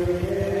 เ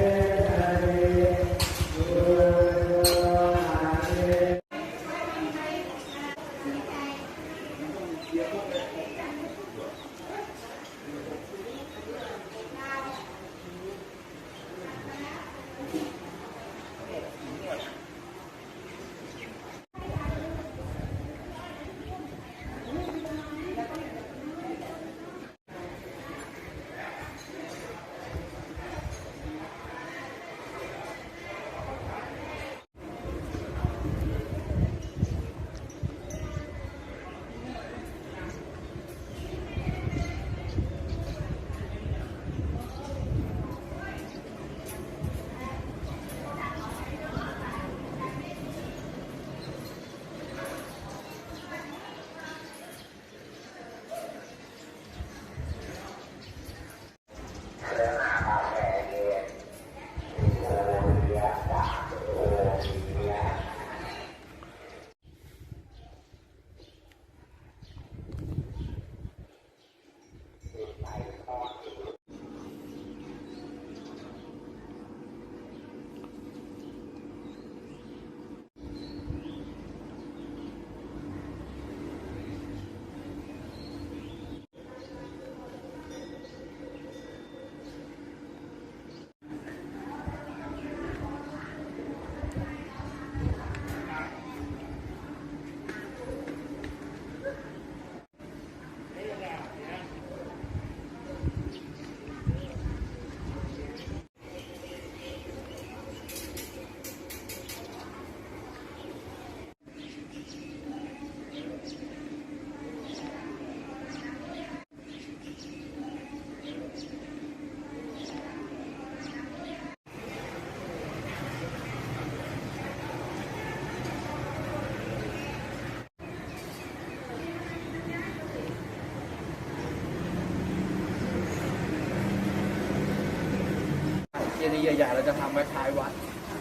ใหญ่ๆเราจะทำไว้ท้ายวัด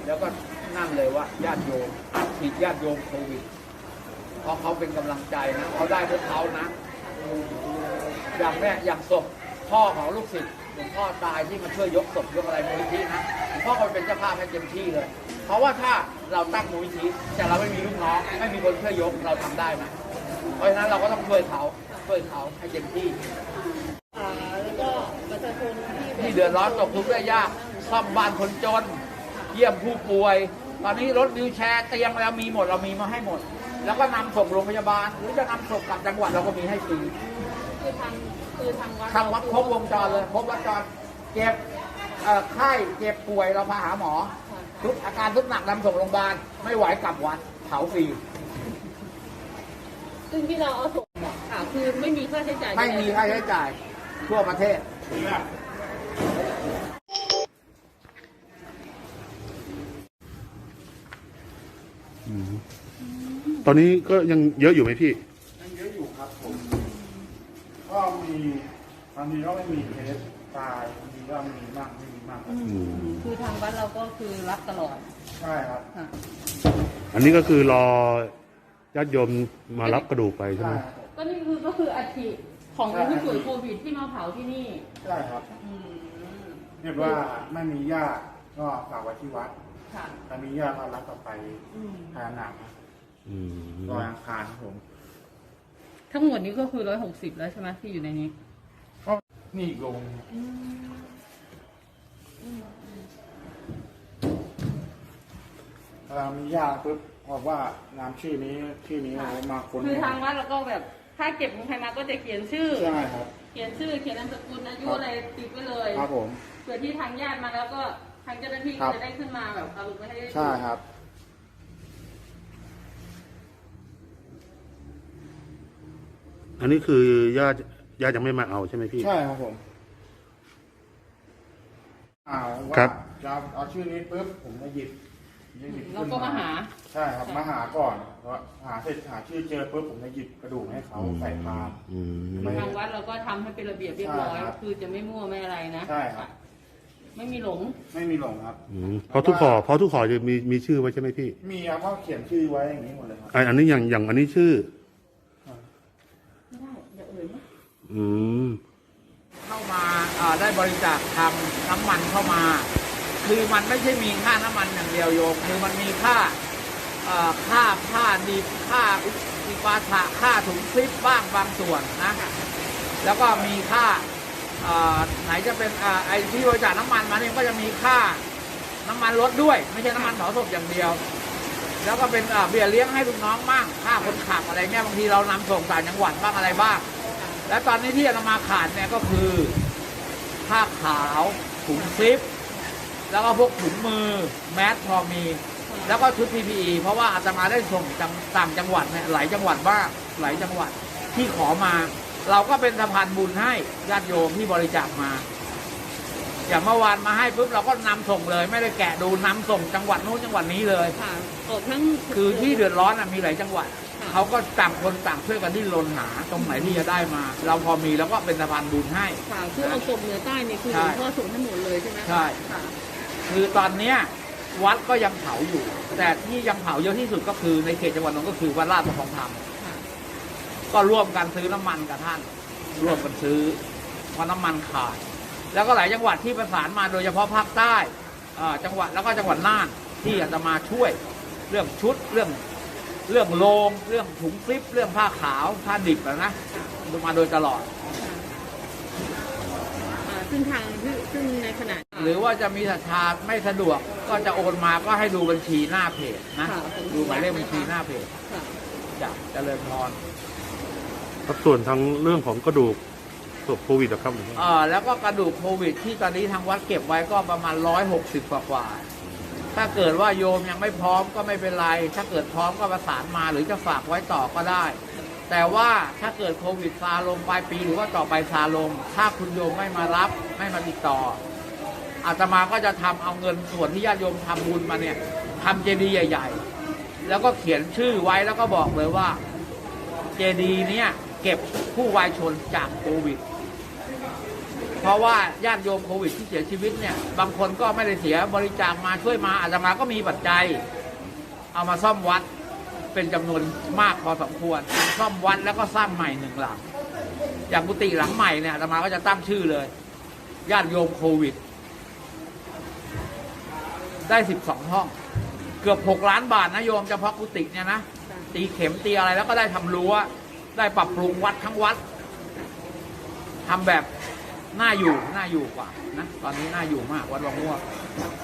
แล้วก็นั่งเลยว่าญาติโยมฉีดญาติโยมโควิดเพราะเขาเป็นกำลังใจนะเขาได้พวกเขานะ อย่างแม่อย่างศพพ่อของลูกศิษย์หลวงพ่อตายที่มาช่วยยกศพยกอะไรมูลนิธินะหลวงพ่อก็เป็นเจ้าภาพให้เต็มที่เลย เพราะว่าถ้าเราตั้งมูลนิธิแต่เราไม่มีลูกน้องไม่มีคนช่วยยกเราทำได้ไหมเพราะฉะนั้นเราก็ต้องช่วยเขาช่วยเขาให้เต็มที่อ่าแล้วก็ประชาชนที่ที่เดือดร้อนตกทุกข์ได้ยาก ซ่อมบ้านคนจน เยี่ยมผู้ป่วย ตอนนี้รถวิวแชร์เตียงเรามีหมดเรามีมาให้หมด แล้วก็นำส่งโรงพยาบาล หรือจะนำส่งกลับจังหวัดเราก็มีให้ฟรีคือทางคือทางวัดทางวัดครบวงจรเลยครบวงจรเจ็บเอ่อไข้เจ็บป่วยเราพาหาหมอทุกอาการทุกหนักนำส่งโรงพยาบาลไม่ไหวกลับวัดเผาฟรีซึ่งที่เราเอาส่งค่ะคือไม่มีค่าใช้จ่ายไม่มีค่าใช้จ่ายทั่วประเทศ ตอนนี้ก็ยังเยอะอยู่ไหมพี่ ยังเยอะอยู่ครับผม ก็มีบางทีก็ไม่มีเคสตายบางทีก็มีมากไม่มีมากครับอืมคือทางวัดเราก็คือรับตลอดใช่ครับค่ะอันนี้ก็คือรอญาติโยมมารับกระดูกไปใช่ใช่ไหมครับก็นี่คือก็คืออัฐิของใช่ผู้ป่วยโควิดที่มาเผาที่นี่ใช่ครับ อืมเรียกว่าไม่มีญาติก็ฝากไว้ที่วัดค่ะ ถ้ามีญาติก็รับกลับไปอืม ทานหนัก อืมรอยอังคารครับผม ทั้งหมดนี้ก็คือร้อยหกสิบแล้วใช่ไหมที่อยู่ในนี้ ก็นี่อีกลงเวลามีญาติปุ๊บบอกว่านามชื่อนี้ชื่อนี้มาคนคือทางวัดเราก็แบบถ้าเก็บของใครมาก็จะเขียนชื่อ ใช่ครับ เขียนชื่อเขียนนามสกุลอายุครับอะไรติดไว้เลยครับผม เผื่อที่ทางญาติมาแล้วก็ทางเจ้าหน้าที่ครัก็บจะได้ขึ้นมาแบบเอาลงไปให้ได้ดู ใช่ครับ อันนี้คือญาติญาติยังไม่มาเอาใช่ไหมพี่ ใช่ครับผมอ่าว่าครับ จะเอาชื่อนี้ปุ๊บผมจะหยิบจะหยิบแล้วขึ้นก็มาหา ใช่ครับมาหาก่อนเพราะหาเสร็จหาชื่อเจอปุ๊บผมจะหยิบกระดูกให้เขาใส่พาน อืมไม่ทางวัดเราก็ทำให้เป็นระเบียบเรียบร้อย ใช่ครับคือจะไม่มั่วไม่อะไรนะใช่ครับ ไม่มีหลง ไม่มีหลงครับ อืมเพราะทุกห่อเพราะทุกห่อจะมีมีชื่อไว้ใช่ไหมพี่มีครับเขาเขียนชื่อไว้อย่างนี้หมดเลยครับอันอันนี้อย่างอย่างอันนี้ชื่อไม่ได้ อย่าเอ่ยนะอืม เข้ามาอ่าได้บริจาคทำน้ำมันเข้ามา คือมันไม่ใช่มีค่าน้ำมันอย่างเดียวโยมคือมันมีค่าอ่าค่าผ้าดีบค่าอุปาถะค่าถุงคลิปบ้างบางส่วนนะ แล้วก็มีค่าอ่าไหนจะเป็นอ่าไอที่บริจาคน้ำมันมาเนี่ยก็จะมีค่าน้ำมันรถด้วย ไม่ใช่น้ำมันเผาศพอย่างเดียว แล้วก็เป็นอ่าเบี้ยเลี้ยงให้ลูกน้องบ้างค่าคนขับอะไรเงี้ยบางทีเรานำส่งต่างจังหวัดบ้างอะไรบ้าง และตอนนี้ที่จะมาขาดเนี่ยก็คือผ้าขาวถุงซิป แล้วก็พวกถุงมือแมสพอมี แล้วก็ชุด PPE เพราะว่าอาตมาได้ส่งจังต่างจังหวัดเนี่ยหลายจังหวัดบ้างหลายจังหวัดที่ขอมา เราก็เป็นสะพานบุญให้ญาติโยมที่บริจาคมาอย่างเมื่อวานมาให้ปุ๊บเราก็นำส่งเลย ไม่ได้แกะดูนำส่งจังหวัดนู้นจังหวัดนี้เลยค่ะออกทั้งคือที่เดือดร้อนน่ะมีหลายจังหวัดค่ะ เขาก็ต่างคนต่างช่วยกันที่รนหาตรงไหนที่จะได้มา เราพอมีแล้วก็เป็นสะพานบุญให้ ค่ะคือเอาศพเหนือใต้นี่คือหใช่ลวงพ่อส่งให้หมดเลยใช่ไหมใช่ ค่ะ คือตอนเนี้ยวัดก็ยังเผาอยู่ แต่ที่ยังเผาเยอะที่สุดก็คือในเขตจังหวัดนนท์ก็คือวัดราชประคองธรรมค่ะก็ร่วมกันซื้อน้ำมันกับท่าน ร่วมกันซื้อเพราะน้ำมันขาด แล้วก็หลายจังหวัดที่ประสานมาโดยเฉพาะภาคใต้อ่าจังหวัดแล้วก็จังหวัดน่านที่อาจจะมาช่วยเรื่องชุดเรื่อง เรื่องโลงเรื่องถุงคลิป เรื่องผ้าขาวผ้าดิบอะนะมาโดยตลอดอ่าซึ่งทางที่ซึ่งในขณะหรือว่าจะมีศรัทธาไม่สะดวกก็จะโอนมาก็ให้ดูบัญชีหน้าเพจนะค่ะของดูหมายเลขบัญชีหน้าเพจค่ะจากเจริญพรครับส่วนทางเรื่องของกระดูกศพโควิดนะครับหลวงพ่อเอ่อแล้วก็กระดูกโควิด ที่ตอนนี้ทางวัดเก็บไว้ก็ประมาณร้อยหกสิบกว่ากว่า ถ้าเกิดว่าโยมยังไม่พร้อมก็ไม่เป็นไร ถ้าเกิดพร้อมก็ประสานมาหรือจะฝากไว้ต่อก็ได้ แต่ว่าถ้าเกิดโควิดซาลงปลายปีหรือว่าต่อไปซาลง ถ้าคุณโยมไม่มารับไม่มาติดต่ออาตมาก็จะทำเอาเงินส่วนที่ญาติโยมทำบุญมาเนี่ยทำเจดีย์ใหญ่ ๆ แล้วก็เขียนชื่อไว้แล้วก็บอกเลยว่า เจดีย์เนี่ยเก็บผู้วายชนจากโควิด เพราะว่าญาติโยมโควิดที่เสียชีวิตเนี่ย บางคนก็ไม่ได้เสียบริจาคมาช่วยมาอาตมาก็มีปัจจัย เอามาซ่อมวัดเป็นจำนวนมากพอสมควร ซ่อมวัดแล้วก็สร้างใหม่หนึ่งหลัง อย่างกุฏิหลังใหม่เนี่ยอาตมาก็จะตั้งชื่อเลย ญาติโยมโควิด ได้สิบสองห้อง เกือบหกล้านบาทนะโยมเฉพาะกุฏิเนี่ยนะตีเข็มตีอะไรแล้วก็ได้ทำรั้ว ได้ปรับปรุงวัดทั้งวัดทำแบบ น่าอยู่น่าอยู่กว่านะตอนนี้น่าอยู่มากวัดวังม่วง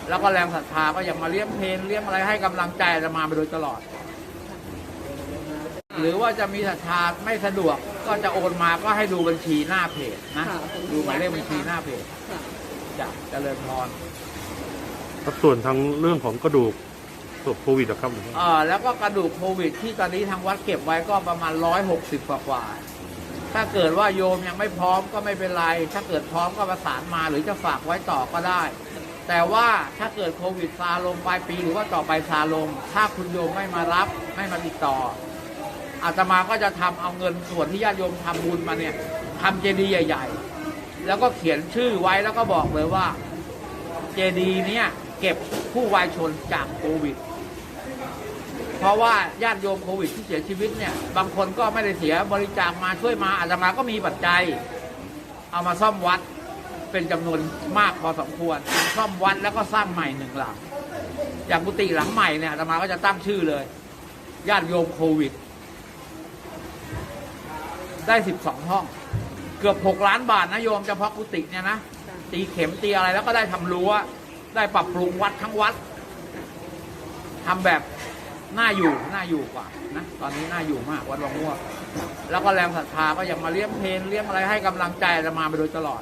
แล้วก็แรงศรัทธาก็ยังมาเลี้ยงเพลงเลี้ยงอะไรให้กำลังใจอาตมาไปโดยตลอด หรือว่าจะมีศรัทธาไม่สะดวกก็จะโอนมาก็ให้ดูบัญชีหน้าเพจนะค่ะของดูหมายเลขบัญชีหน้าเพจค่ะจากเจริญพรครับส่วนทางเรื่องของกระดูกศพโควิดนะครับหลวงพ่อเอ่อแล้วก็กระดูกโควิด ที่ตอนนี้ทางวัดเก็บไว้ก็ประมาณร้อยหกสิบกว่ากว่า ถ้าเกิดว่าโยมยังไม่พร้อมก็ไม่เป็นไร ถ้าเกิดพร้อมก็ประสานมาหรือจะฝากไว้ต่อก็ได้ แต่ว่าถ้าเกิดโควิดซาลงปลายปีหรือว่าต่อไปซาลง ถ้าคุณโยมไม่มารับไม่มาติดต่อ อาตมาก็จะทำเอาเงินส่วนที่ญาติโยมทำบุญมาเนี่ยทำเจดีย์ใหญ่ ๆ แล้วก็เขียนชื่อไว้แล้วก็บอกเลยว่า เจดีย์เนี่ยเก็บผู้วายชนจากโควิด ราะว่าญาติโยมโควิดที่เสียชีวิตเนี่ย บางคนก็ไม่ได้เสียบริจาคมาช่วยมาอาตมาก็มีปัจจัย เอามาซ่อมวัดเป็นจำนวนมากพอสมควร ซ่อมวัดแล้วก็สร้างใหม่หนึ่งหลังอย่างกุฏิหลังใหม่เนี่ยอาตมาก็จะตั้งชื่อเลย ญาติโยมโควิด ได้สิบสองห้อง เกือบหกล้านบาทนะโยมเฉพาะกุฏิเนี่ยนะตีเข็มตีอะไรแล้วก็ได้ทำรั้ว ได้ปรับปรุงวัดทั้งวัดทำแบบ น่าอยู่น่าอยู่กว่านะตอนนี้น่าอยู่มากวัดวังม่วงแล้วก็แรงศรัทธาก็ยังมาเลี้ยงเพลงเลี้ยงอะไรให้กำลังใจจะมาไปโดยตลอด